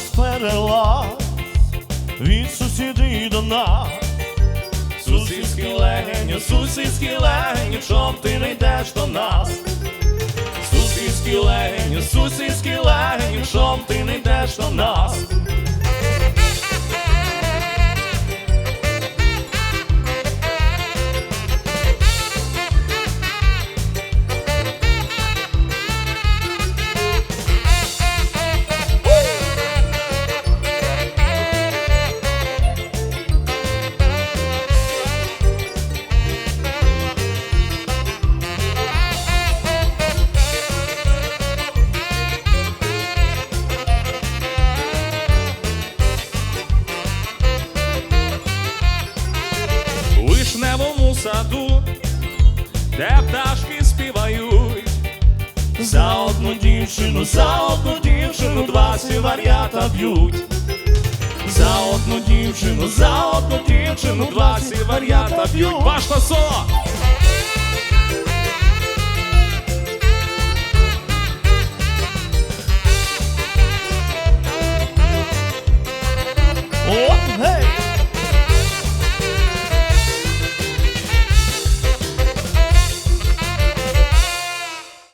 перелаз від сусідів до нас. Сусідські легені, сусідські легені, чом ти не йдеш до нас? Сусідські легені, сусідські легені, чом ти не йдеш до нас? Вишневому саду, де пташки співають, За одну дівчину, за одну дівчину два сіварята б'ють. За одну дівчину, за одну дівчину два сіварята б'ють. Башта соло!